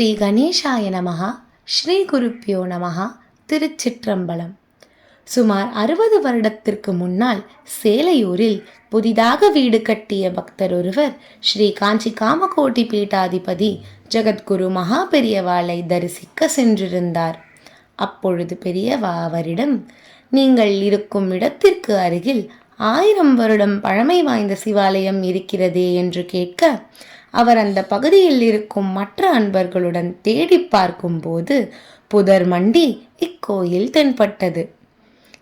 ஸ்ரீ கணேசாய நமகா ஸ்ரீ குருப்பியோ நமகா திருச்சிற்றம்பலம். சுமார் அறுபது வருடத்திற்கு முன்னால் சேலையூரில் புதிதாக வீடு கட்டிய பக்தர் ஒருவர் ஸ்ரீ காஞ்சி காமகோட்டி பீட்டாதிபதி ஜெகத்குரு மகா பெரியவாளை தரிசிக்க சென்றிருந்தார். அப்பொழுது பெரியவா அவரிடம் நீங்கள் இருக்கும் இடத்திற்கு அருகில் ஆயிரம் வருடம் பழமை வாய்ந்த சிவாலயம் இருக்கிறதே என்று கேட்க அவர் அந்த பகுதியில் இருக்கும் மற்ற அன்பர்களுடன் தேடி பார்க்கும்போது புதர் மண்டி இக்கோயில் தென்பட்டது.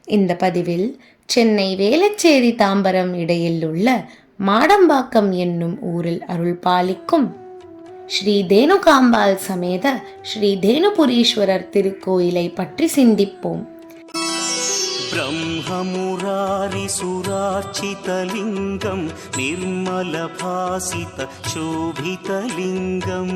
இந்த பதிவில் சென்னை வேலச்சேரி தாம்பரம் இடையில் உள்ள மாடம்பாக்கம் என்னும் ஊரில் அருள் பாலிக்கும் ஸ்ரீ தேனுகாம்பாள் சமேத ஸ்ரீ தேனுபுரீஸ்வரர் திருக்கோயிலை பற்றி சிந்திப்போம். ब्रह्ममुरारिसुरार्चितलिङ्गं निर्मलभासितशोभितलिङ्गम्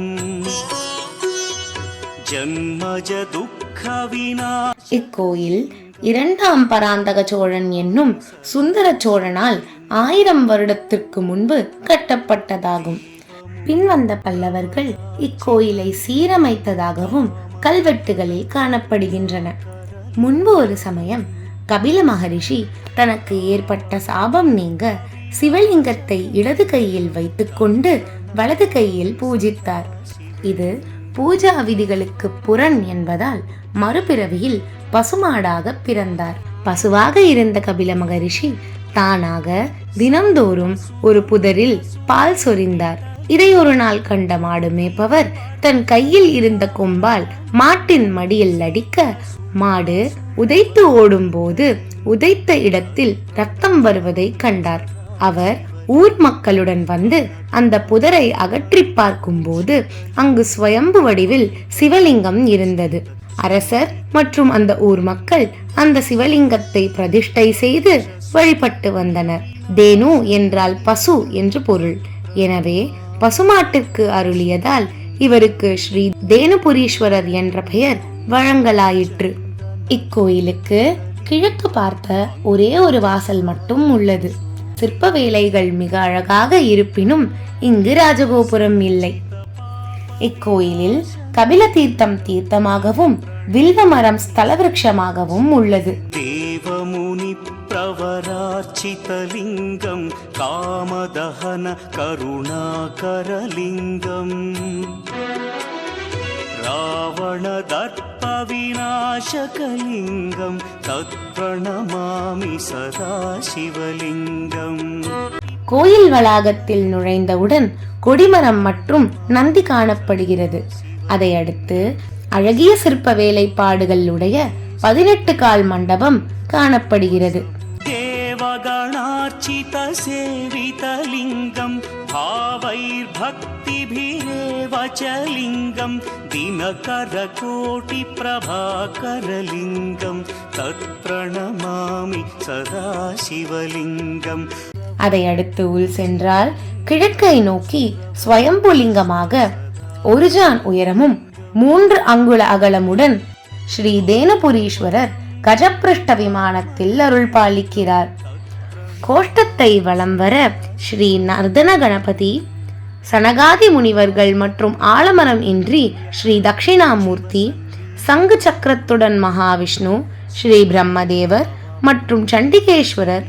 जन्मज दुःखविना இக்கோயில் இரண்டாம் பராந்தக சோழன் என்னும் சுந்தர சோழனால் ஆயிரம் வருடத்திற்கு முன்பு கட்டப்பட்டதாகும் பின்வந்த பல்லவர்கள் இக்கோயிலை சீரமைத்ததாகவும் கல்வெட்டுகளில் காணப்படுகின்றன முன்பு ஒரு சமயம் கபில மகரிஷி தனக்கு ஏற்பட்ட சாபம் நீங்க சிவலிங்கத்தை இடது கையில் வைத்துக்கொண்டு வலது கையில் பூஜித்தார். இது பூஜா விதிகளுக்கு புறன் என்பதால் மறுபிறவியில் பசுமாடாக பிறந்தார். பசுவாக இருந்த கபில மகரிஷி தானாக தினம்தோறும் ஒரு புதரில் பால் சொரிந்தார். இதை ஒரு நாள் கண்ட மாடு மேய்ப்பவர் தன் கையில் இருந்த கொம்பால் மாட்டின் மடியில் அடிக்க மாடு உதைத்து ஓடும்போது உதைத்த இடத்தில் ரத்தம் வருவதை கண்டார். அவர் ஊர் மக்களுடன் வந்து அந்த புதரை அகற்றி பார்க்கும்போது அங்கு ஸ்வயம்பு வடிவில் சிவலிங்கம் இருந்தது. அரசர் மற்றும் அந்த ஊர் மக்கள் அந்த சிவலிங்கத்தை பிரதிஷ்டை செய்து வழிபட்டு வந்தனர். தேனு என்றால் பசு என்று பொருள். எனவே பசுமாட்டிற்கு அருளியதால் இவருக்கு ஸ்ரீ தேனுபுரீஸ்வரர் என்ற பெயர் வழங்கலாயிற்று. இக்கோயிலுக்கு கிழக்கு பார்த்த ஒரே ஒரு வாசல் மட்டும் உள்ளது. சிற்ப வேலைகள் மிக அழகாக இருப்பினும் இங்கு ராஜகோபுரம் இல்லை. இக்கோயிலில் கபில தீர்த்தம் தீர்த்தமாகவும் வில்வ மரம் ஸ்தல விருட்சமாகவும் உள்ளது देवमुनिप्रवरार्चितलिङ्गं कामदहन करुणाकरलिङ्गम् रावणदर्पविनाशकलिङ्गं तत्प्रणमामि सदा शिवलिङ्गम् கோயில் வளாகத்தில் நுழைந்தவுடன் கொடிமரம் மற்றும் நந்தி காணப்படுகிறது அதை அடுத்து அழகிய சிற்ப வேலைப்பாடுகளுடைய பதினெட்டு கால் மண்டபம் காணப்படுகிறது देवगणार्चितसेवितलिङ्गं भावैर्भक्तिभिरेव च लिङ्गं दिनकरकोटिप्रभाकरलिङ्गं तत्प्रणमामि सदा शिवलिङ्गम् அதை அடுத்து உள் சென்றால் கிழக்கை நோக்கி ஸ்வயம்புலிங்கமாக ஒரு ஜான் உயரமும் மூன்று அங்குல அகலமுடன் ஸ்ரீ தேனபுரீஸ்வரர் கஜப்பிருஷ்ட விமானத்தில் அருள் பாலிக்கிறார் கோஷ்டத்தை வலம் வர ஸ்ரீ நர்தன கணபதி சனகாதி முனிவர்கள் மற்றும் ஆலமரம் இன்றி ஸ்ரீ தக்ஷிணாமூர்த்தி சங்கு சக்கரத்துடன் மகாவிஷ்ணு ஸ்ரீ பிரம்மதேவர் மற்றும் சண்டிகேஸ்வரர்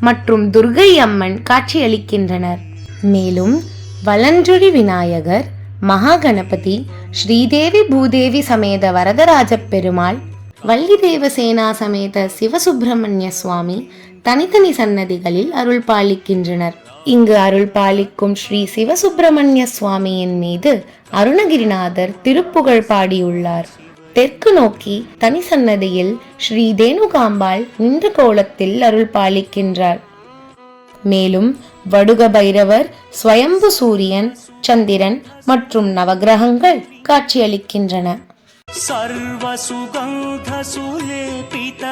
மற்றும் துர்கை அம்மன் காட்சியளிக்கின்றனர். மேலும் வலஞ்சுழி விநாயகர் மகாகணபதி ஸ்ரீதேவி பூதேவி சமேத வரதராஜ பெருமாள் வள்ளி தேவசேனா சமேத சிவசுப்பிரமணிய சுவாமி தனித்தனி சன்னதிகளில் அருள் பாலிக்கின்றனர். இங்கு அருள் பாலிக்கும் ஸ்ரீ சிவசுப்பிரமணிய சுவாமியின் மீது அருணகிரிநாதர் திருப்புகழ் பாடியுள்ளார். தெற்கு நோக்கி தனி சன்னதியில் ஸ்ரீ தேனுகாம்பாள் நின்ற கோலத்தில் அருள் பாலிக்கின்றார். மேலும் வடுக பைரவர் ஸ்வயம்பு சூரியன் சந்திரன் மற்றும் நவகிரகங்கள் காட்சியளிக்கின்றன. சர்வ சுகந்த சுலேபித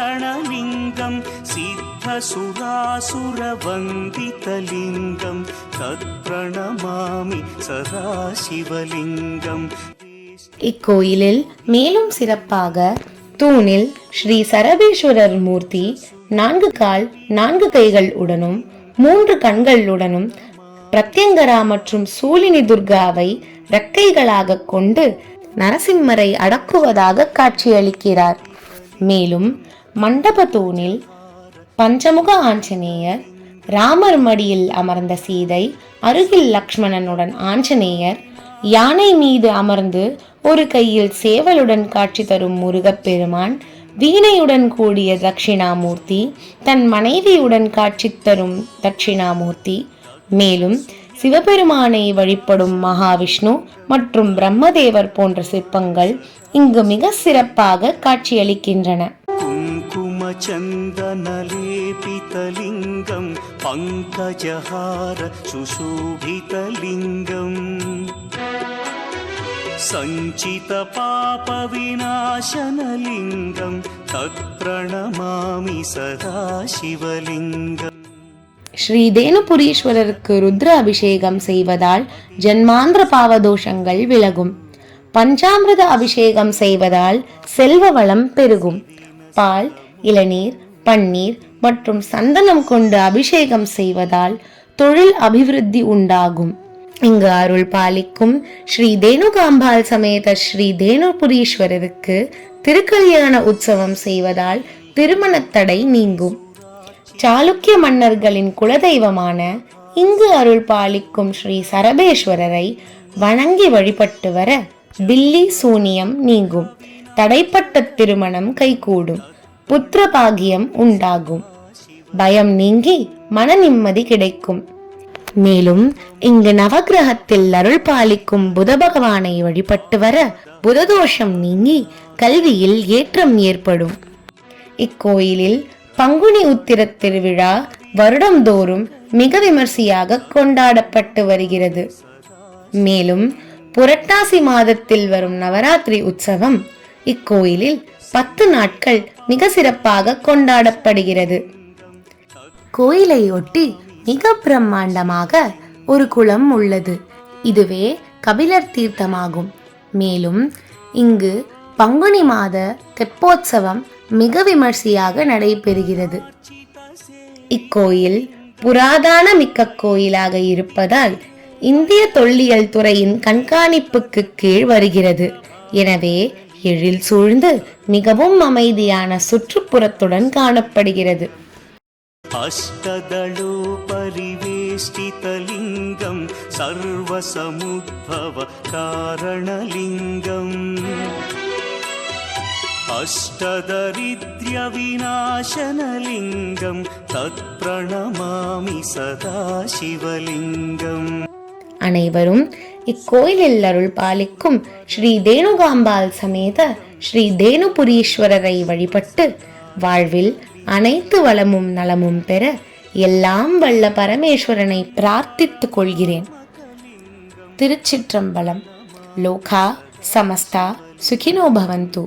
बुद्धिविवर्धनकारणलिङ्गं सिद्धसुरासुरवन्दितलिङ्गं तत्प्रणमामि सदा शिवलिङ्गम् இக்கோயிலில் மேலும் சிறப்பாக தூணில் ஸ்ரீ சரபேஸ்வரர் மூர்த்தி நான்கு கால் நான்கு கைகள் உடனும் மூன்று கண்களுடனும் பிரத்யங்கரா மற்றும் சூலினி துர்காவை ரெக்கைகளாக கொண்டு நரசிம்மரை அடக்குவதாக காட்சியளிக்கிறார் மேலும் மண்டப தூணில் பஞ்சமுக ஆஞ்சநேயர் ராமர் மடியில் அமர்ந்த சீதை அருகில் லக்ஷ்மணனுடன் ஆஞ்சநேயர் யானை மீது அமர்ந்து ஒரு கையில் சேவலுடன் காட்சி தரும் முருகப்பெருமான் வீணையுடன் கூடிய தட்சிணாமூர்த்தி தன் மனைவியுடன் காட்சி தரும் தட்சிணாமூர்த்தி மேலும் சிவபெருமானை வழிபடும் மகாவிஷ்ணு மற்றும் பிரம்மதேவர் போன்ற சிற்பங்கள் இங்கு மிக சிறப்பாக காட்சியளிக்கின்றன. कुङ्कुमचन्दनलेपितलिङ्गं पङ्कजहार सुशोभितलिङ्गम् सञ्चितपापविनाशनलिङ्गं तत्प्रणमामि सदा शिवलिङ्गम् ஸ்ரீ தேனுபுரீஸ்வரருக்கு ருத்ர அபிஷேகம் செய்வதால் ஜன்மாந்திர பாவதோஷங்கள் விலகும் பஞ்சாமிர்த அபிஷேகம் செய்வதால் செல்வ வளம் பெருகும் பால் இளநீர் பன்னீர் மற்றும் சந்தனம் கொண்டு அபிஷேகம் செய்வதால் தொழில் அபிவிருத்தி உண்டாகும். இங்கு அருள் பாலிக்கும் ஸ்ரீ தேனுகாம்பால் சமேத ஸ்ரீ தேனுபுரீஸ்வரருக்கு திருக்கல்யாண உற்சவம் செய்வதால் திருமணத்தடை நீங்கும். சாளுக்கிய மன்னர்களின் குலதெய்வமான இங்கு அருள் பாலிக்கும் ஸ்ரீ சரபேஸ்வரரை வணங்கி வழிபட்டு வர பில்லி சூனியம் நீங்கும். தடைப்பட்ட திருமணம் கைகூடும். புத்திர பாகியம் உண்டாகும். பயம் நீங்கி மன நிம்மதி கிடைக்கும். மேலும் இங்கு நவகிரகத்தில் அருள் பாலிக்கும் புத பகவானை வழிபட்டு வர புததோஷம் நீங்கி கல்வியில் ஏற்றம் ஏற்படும். இக்கோயிலில் பங்குனி உத்திர திருவிழா வருடந்தோறும் மிக விமர்சையாக கொண்டாடப்பட்டு வருகிறது. மேலும் புரட்டாசி மாதத்தில் வரும் நவராத்திரி உற்சவம் இக்கோயிலில் பத்து நாட்கள் மிக சிறப்பாக கொண்டாடப்படுகிறது. கோயிலை ஒட்டி மிக பிரம்மாண்டமாக ஒரு குளம் உள்ளது. இதுவே கபிலர் தீர்த்தமாகும். மேலும் இங்கு பங்குனி மாத தெப்போற்சவம் மிக விமர்சையாக நடைபெறுகிறது. இக்கோயில் புராதான மிக்க கோயிலாக இருப்பதால் இந்திய தொல்லியல் துறையின் கண்காணிப்புக்கு கீழ் வருகிறது. எனவே எழில் சூழ்ந்து மிகவும் அமைதியான சுற்றுப்புறத்துடன் காணப்படுகிறது अष्टदलोपरिवेष्टितलिङ्गं सर्वसमुद्भव कारणलिङ्गम् अष्टदरिद्र्यविनाशनलिङ्गं तत्प्रणमामि सदा शिवलिङ्गम् அனைவரும் இக்கோயிலில் அருள் பாலிக்கும் ஸ்ரீ தேனுகாம்பாள் சமேத ஸ்ரீ தேனுபுரீஸ்வரரை வழிபட்டு வாழ்வில் அனைத்து வளமும் நலமும் பெற எல்லாம் வல்ல பரமேஸ்வரனை பிரார்த்தித்துக் கொள்கிறேன். திருச்சிற்றம்பலம். லோகா சமஸ்தா சுகினோ பவந்து.